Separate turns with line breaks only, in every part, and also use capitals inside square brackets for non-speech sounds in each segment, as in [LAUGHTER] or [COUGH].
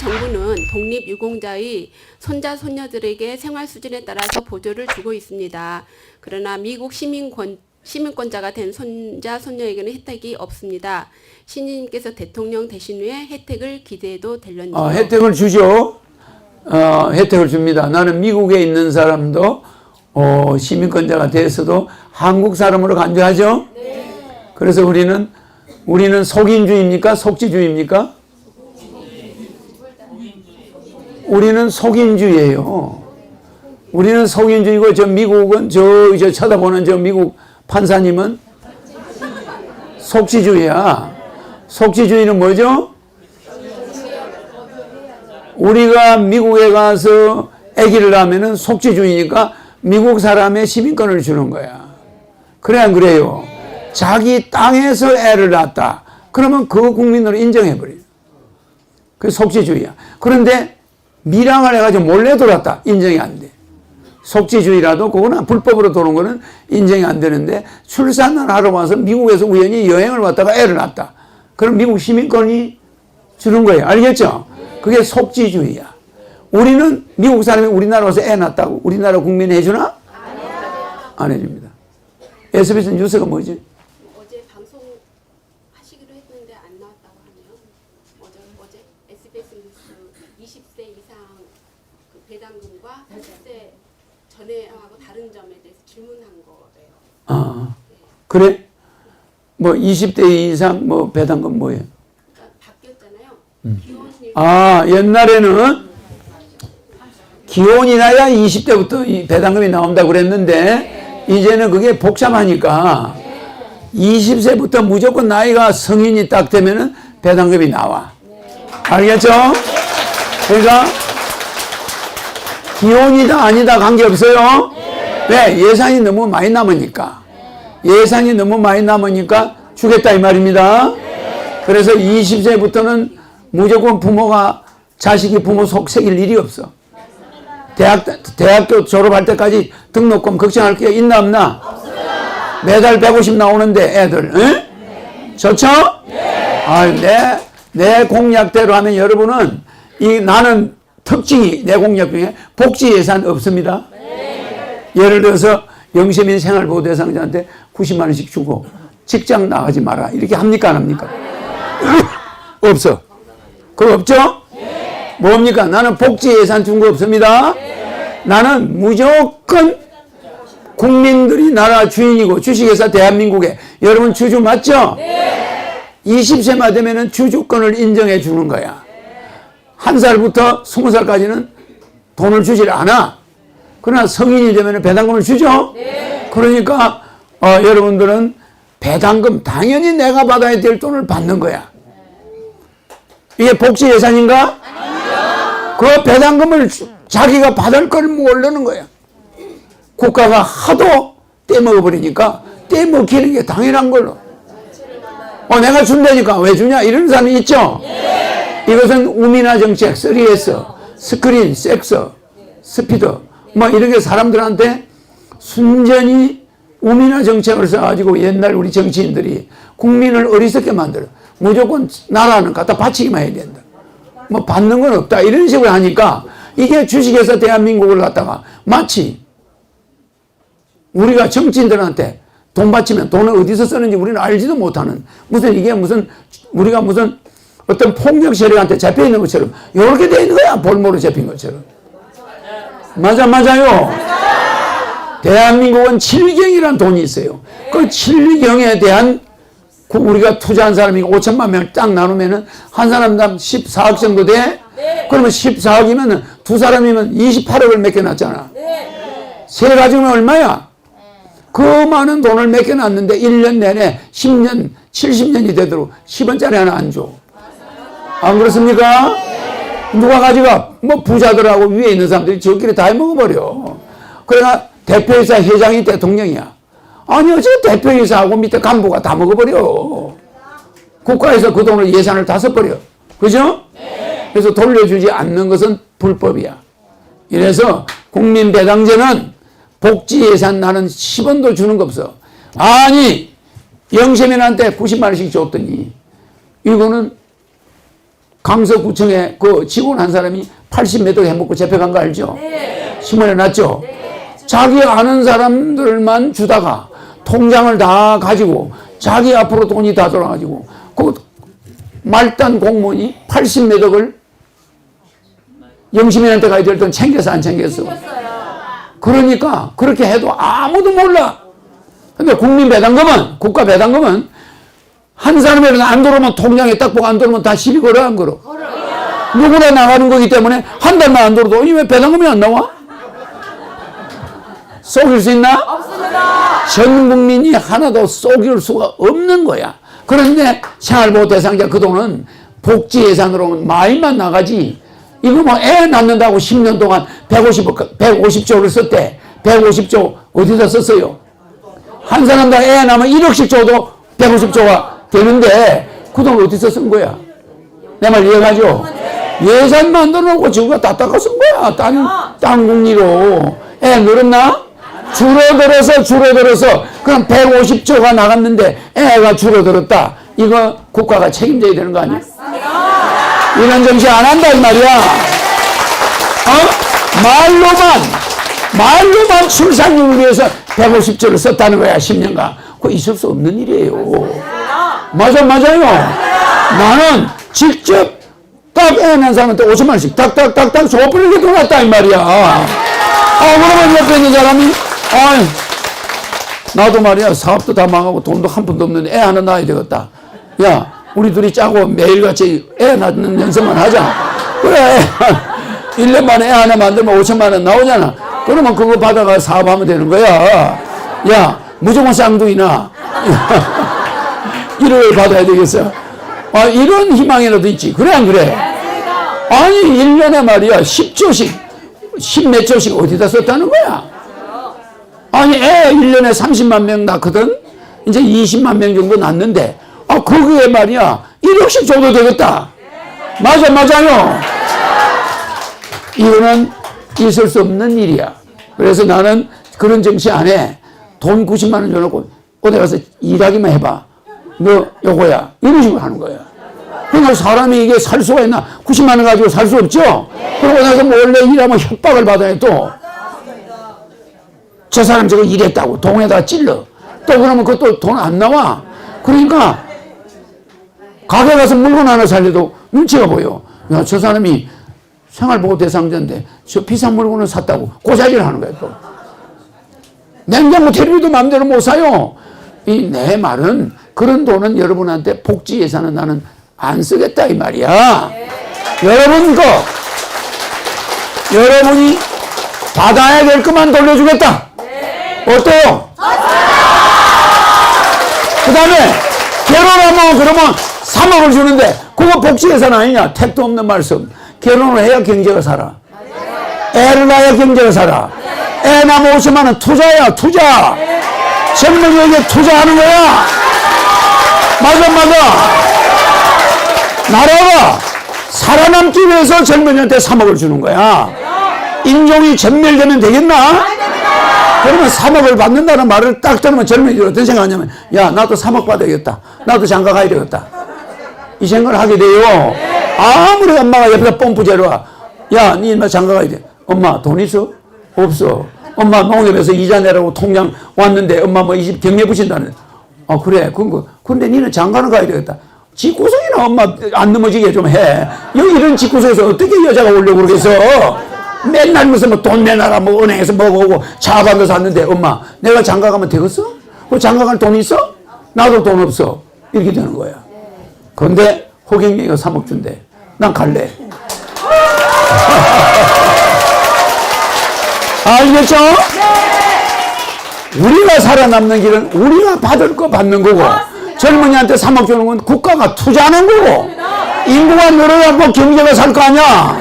정부는 독립유공자의 손자 손녀들에게 생활 수준에 따라서 보조를 주고 있습니다. 그러나 미국 시민권 시민권자가 된 손자 손녀에게는 혜택이 없습니다. 신인님께서 대통령 되신 후에 혜택을 기대해도 될런지요?
어, 혜택을 주죠. 어, 혜택을 줍니다. 나는 미국에 있는 사람도 어, 시민권자가 돼서도 한국 사람으로 간주하죠. 그래서 우리는 우리는 속인주의입니까? 속지주의입니까? 우리는 속인주의예요. 우리는 속인주의고 저 미국은 저 이제 쳐다보는 저 미국 판사님은 속지주의야. 속지주의는 뭐죠? 우리가 미국에 가서 아기를 낳으면은 속지주의니까 미국 사람의 시민권을 주는 거야. 그래 안 그래요? 자기 땅에서 애를 낳았다. 그러면 그 국민으로 인정해버려요. 그 속지주의야. 그런데 밀항을 해가지고 몰래 돌았다. 인정이 안 돼. 속지주의라도 그거는 불법으로 도는 거는 인정이 안 되는데 출산을 하러 와서 미국에서 우연히 여행을 왔다가 애를 낳았다. 그럼 미국 시민권이 주는 거예요. 알겠죠? 그게 속지주의야. 우리는 미국 사람이 우리나라 와서 애 낳았다고 우리나라 국민이 해주나? 안 해줍니다. SBS 뉴스가 뭐지?
어제 방송 하시기로 했는데 안 나왔다고 하네요. 어제 어제 SBS 뉴스 20세 이상 그 배당금과 30세 전에하고 다른 점에 대해서 질문한 거래요.
아, 그래? 뭐 20대 이상 뭐 배당금 뭐예요?
그러니까 바뀌었잖아요. 기혼일
아, 옛날에는 기혼이 나야 20대부터 이 배당금이 나온다고 그랬는데 이제는 그게 복잡하니까 20세부터 무조건 나이가 성인이 딱 되면은 배당금이 나와. 알겠죠? 그러니까 기혼이다 아니다 관계없어요. 왜? 예산이 너무 많이 남으니까. 예산이 너무 많이 남으니까 주겠다 이 말입니다. 그래서 20세부터는 무조건 부모가 자식이 부모 속 새길 일이 없어. 대학, 대학교 졸업할 때까지 등록금 걱정할 게 있나 없나? 매달 150 나오는데 애들, 응? 좋죠? 아, 내, 내 공약대로 하면 여러분은 이 나는 특징이 내 공약 중에 복지 예산 없습니다. 예를 들어서 영세민 생활보호 대상자한테 90만 원씩 주고 직장 나가지 마라 이렇게 합니까 안 합니까? [COUGHS] 없어. 그거 없죠? 뭡니까? 나는 복지 예산 준 거 없습니다. 나는 무조건 국민들이 나라 주인이고 주식회사 대한민국에 여러분 주주 맞죠? 20세만 되면은 주주권을 인정해 주는 거야. 한 살부터 스무 살까지는 돈을 주질 않아. 그러나 성인이 되면 배당금을 주죠? 그러니까, 어, 여러분들은 배당금, 당연히 내가 받아야 될 돈을 받는 거야. 이게 복지 예산인가? 그 배당금을 주- 자기가 받을 걸 모르는 거야. 국가가 하도 떼먹어버리니까 떼먹히는 게 당연한 걸로. 어, 내가 준다니까 왜 주냐? 이런 사람이 있죠? 이것은 우미나 정책, 3S, 스크린, 섹서, 스피드, 뭐 이런 게 사람들한테 순전히 우미나 정책을 써가지고 옛날 우리 정치인들이 국민을 어리석게 만들어. 무조건 나라는 갖다 바치기만 해야 된다. 뭐 받는 건 없다. 이런 식으로 하니까 이게 주식회사 대한민국을 갖다가 마치 우리가 정치인들한테 돈 바치면 돈을 어디서 쓰는지 우리는 알지도 못하는 무슨 이게 무슨 우리가 무슨 어떤 폭력 세력한테 잡혀 있는 것처럼 이렇게 돼 있는 거야 볼모로 잡힌 것처럼 맞아 맞아요 대한민국은 칠경이라는 돈이 있어요 그 칠경에 대한 그 우리가 투자한 사람이 5천만 명 딱 나누면은 한 사람당 14억 정도 돼? 그러면 14억이면 두 사람이면 28억을 맡겨놨잖아. 세 가지면 얼마야? 그 많은 돈을 맡겨놨는데 1년 내내 10년, 70년이 되도록 10원짜리 하나 안 줘. 안 그렇습니까? 누가 가져가? 뭐 부자들하고 위에 있는 사람들이 저끼리 다 해먹어버려. 그러나 대표이사 회장이 대통령이야. 아니요, 저 대표이사하고 밑에 간부가 다 먹어버려. 국가에서 그 돈을 예산을 다 써버려. 그죠? 그래서 돌려주지 않는 것은 불법이야. 이래서 국민배당제는 복지 예산 나는 10원도 주는 거 없어. 아니, 영세민한테 90만 원씩 줬더니 이거는 강서구청에 그 직원 한 사람이 80매도 해먹고 잡혀간 거 알죠? 신문에 났죠? 자기 아는 사람들만 주다가 통장을 다 가지고 자기 앞으로 돈이 다 돌아가지고 그 말단 공무원이 80매덕을 영시민한테 가야 될 돈 챙겨서 안 챙겼어. 그러니까 그렇게 해도 아무도 몰라. 근데 국민 배당금은 국가 배당금은 한 사람이라도 안 들어오면 통장에 딱 보고 안 들어오면 다 시비 걸어 안 걸어. 누구나 나가는 거기 때문에 한 달만 안 들어도 이왜 배당금이 안 나와? 속일 수 있나? 없습니다. 전 국민이 하나도 속일 수가 없는 거야. 그런데 생활보호 대상자 그 돈은 복지 예산으로 많이만 나가지. 이거 뭐 애 낳는다고 10년 동안 150, 150조를 썼대. 150조 어디다 썼어요? 한 사람당 애 낳으면 1억씩 줘도 150조가 되는데 그 돈 어디서 쓴 거야? 내 말 이해가죠? 예산 만들어 놓고 지구가 다 닦아 쓴 거야. 땅, 땅 국리로. 애 늘었나? 줄어들어서 줄어들어서 그럼 150조가 나갔는데 애가 줄어들었다. 이거 국가가 책임져야 되는 거 아니야? 이런 정치 안이 말이야. 어? 말로만 말로만 출산율을 위해서 150조를 썼다는 거야 10년간. 그거 있을 수 없는 일이에요. 맞아 맞아요. 나는 직접 딱 애 낳은 사람한테 5천만 원씩 딱딱딱딱 줘버리게 돌았다 이 말이야. 아 그러면 옆에 있는 사람이 아 나도 말이야 사업도 다 망하고 돈도 한 푼도 없는데 애 하나 낳아야 되겠다. 야 우리 둘이 짜고 매일같이 애 낳는 연습만 하자. 그래 [LAUGHS] 1년 만에 애 하나 만들면 5천만 원 나오잖아. 그러면 그거 받아가 사업하면 되는 거야. 야 무조건 쌍둥이나 [LAUGHS] 일을 받아야 되겠어. 아 이런 희망이라도 있지. 그래 안 그래? 아니 1년에 말이야. 10조씩 10몇 조씩 어디다 썼다는 거야? 아니 애 1년에 30만 명 낳거든? 이제 20만 명 정도 낳는데. 아 거기에 말이야. 1억씩 줘도 되겠다. 맞아 맞아요. 이거는 있을 수 없는 일이야. 그래서 나는 그런 정치 안 해 돈 90만 원 줘놓고 어디 가서 일하기만 해봐 너 요거야 이런 식으로 하는 거야 그러니까 사람이 이게 살 수가 있나 90만 원 가지고 살 수 없죠 그러고 나서 몰래 일하면 협박을 받아야 또저 사람 저거 일했다고 동에다 찔러. 또 그러면 그것도 돈 안 나와. 그러니까 가게 가서 물건 하나 살려도 눈치가 보여. 야, 저 사람이 생활보호 대상자인데 저 비싼 물건을 샀다고 고자질을 하는 거야 또. 냉장고 텔레비도 마음대로 못 사요. 이 내 말은 그런 돈은 여러분한테 복지 예산은 나는 안 쓰겠다 이 말이야. 여러분 거 여러분이 받아야 될 것만 돌려주겠다. 어때요? 그 다음에 결혼하면 그러면 3억을 주는데 그거 복지 예산 아니냐? 택도 없는 말씀. 결혼을 해야 경제가 살아. 애를 낳아야 경제가 살아. 애 낳으면 50만 원 투자야 투자. 젊은이에게 투자하는 거야. 맞아 맞아. 나라가 살아남기 위해서 젊은이한테 3억을 주는 거야. 인종이 전멸되면 되겠나? 그러면 3억을 받는다는 말을 딱 들으면 젊은이들 어떤 생각하냐면, 야, 나도 3억 받아야겠다. 나도 장가 가야 되겠다. 이 생각을 하게 돼요. 아무리 엄마가 옆에서 pom프 재려와. 야, 니 인마 장가 가야 돼. 엄마, 돈 있어? 없어. 엄마 농협에서 이자 내라고 통장 왔는데 엄마 뭐이집 경매 붙인다는. 아, 그래. 거. 근데 니는 장가는 가야 되겠다. 집구석이나 엄마 안 넘어지게 좀 해. 여기 이런 집구석에서 어떻게 여자가 오려고 그러겠어? 맨날 무슨 뭐 돈 내놔라 뭐 은행에서 먹어오고 차반도 샀는데 엄마 내가 장가 가면 되겠어? 그 장가 갈 돈 있어? 나도 돈 없어. 이렇게 되는 거야. 근데 호경이가 3억 준대. 난 갈래. [LAUGHS] 알겠죠? 우리가 살아남는 길은 우리가 받을 거 받는 거고 젊은이한테 3억 주는 건 국가가 투자하는 거고 인구가 늘어야 뭐 경제가 살 거 아니야?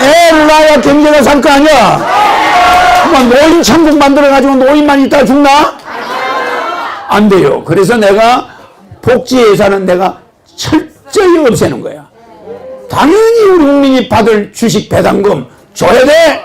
애를 낳아야 경제가 살 거 아니야? 뭐 노인 천국 만들어가지고 노인만 있다 죽나? 안 돼요. 그래서 내가 복지 예산은 내가 철저히 없애는 거야. 당연히 우리 국민이 받을 주식 배당금 줘야 돼